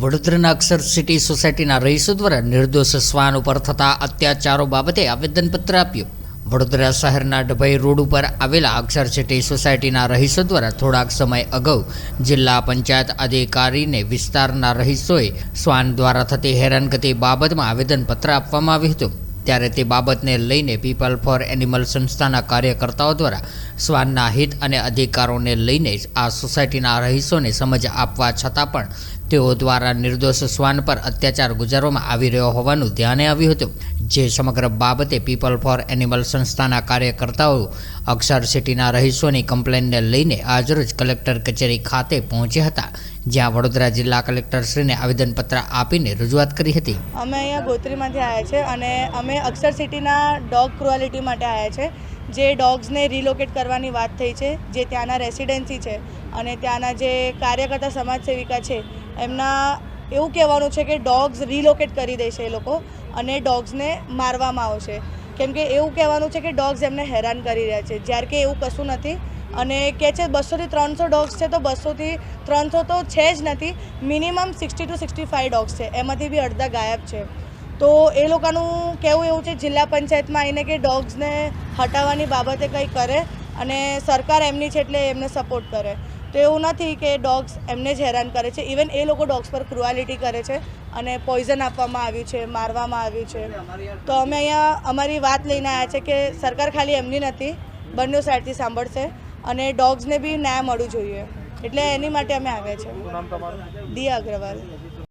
વડોદરાના અક્ષર સિટી સોસાયટીના રહીશો દ્વારા નિર્દોષ શ્વાન ઉપર થતા અત્યાચારો બાબતે આવેદનપત્ર આપ્યું. વડોદરા શહેરના ડભઈ રોડ ઉપર આવેલા અક્ષર સિટી સોસાયટીના રહીશો દ્વારા થોડાક સમય અગાઉ જિલ્લા પંચાયત અધિકારીને વિસ્તારના રહીશોએ શ્વાન દ્વારા થતી હેરાનગતિ બાબતમાં આવેદનપત્ર આપવામાં આવ્યું હતું. ત્યારે તે બાબતને લઈને પીપલ ફોર એનિમલ સંસ્થાના કાર્યકર્તાઓ દ્વારા શ્વાનના હિત અને અધિકારોને લઈને આ સોસાયટીના રહીશોને સમજ આપવા છતાં પણ તેઓ દ્વારા નિર્દોષ શ્વાન પર અત્યાચાર ગુજારવામાં આવી રહ્યો હોવાનું ધ્યાને આવ્યું હતું. જે સમગ્ર બાબતે પીપલ ફોર એનિમલ સંસ્થાના કાર્યકર્તાઓ અક્ષર સિટીના રહીશોની કમ્પ્લેનને લઈને આજરોજ કલેક્ટર કચેરી ખાતે પહોંચ્યા હતા, જ્યાં વડોદરા જિલ્લા કલેક્ટરશ્રીને આવેદનપત્ર આપીને રજૂઆત કરી હતી. અમે અહીંયા ગોત્રીમાંથી આવ્યા છે અને અમે અક્ષર સિટીના ડોગ ક્રુઆલિટી માટે આવ્યા છે. જે ડોગ્સને રિલોકેટ કરવાની વાત થઈ છે, જે ત્યાંના રેસિડેન્સી છે અને ત્યાંના જે કાર્યકર્તા સમાજ સેવિકા છે એમના એવું કહેવાનું છે કે ડોગ્સ રિલોકેટ કરી દેશે એ લોકો અને ડોગ્સને મારવામાં આવશે કેમ કે એવું કહેવાનું છે કે ડોગ્સ એમને હેરાન કરી રહ્યા છે. જ્યારે કે એવું કશું નથી અને કહે છે બસોથી ત્રણસો ડોગ્સ છે તો બસોથી ત્રણસો તો છે જ નથી, minimum sixty two sixty five dogs છે. એમાંથી બી અડધા ગાયબ છે. તો એ લોકોનું કહેવું એવું છે જિલ્લા પંચાયતમાં આવીને કે ડોગ્સને હટાવવાની બાબતે કંઈ કરે અને સરકાર એમની છે એટલે એમને સપોર્ટ કરે. તો એવું નથી કે ડોગ્સ એમને જ હેરાન કરે છે. ઇવન એ લોકો ડોગ્સ પર ક્રુઆલિટી કરે છે અને પોઈઝન આપવામાં આવ્યું છે મારવામાં આવ્યું છે. તો અમે અહીંયા અમારી વાત લઈને આવ્યા છે કે સરકાર ખાલી એમની નથી બંને સાઈડથી સાંભળશે અને ડોગ્સને બી ન્યાય મળવું જોઈએ. એટલે એની માટે અમે આવ્યા છીએ દિયા અગ્રવાલ.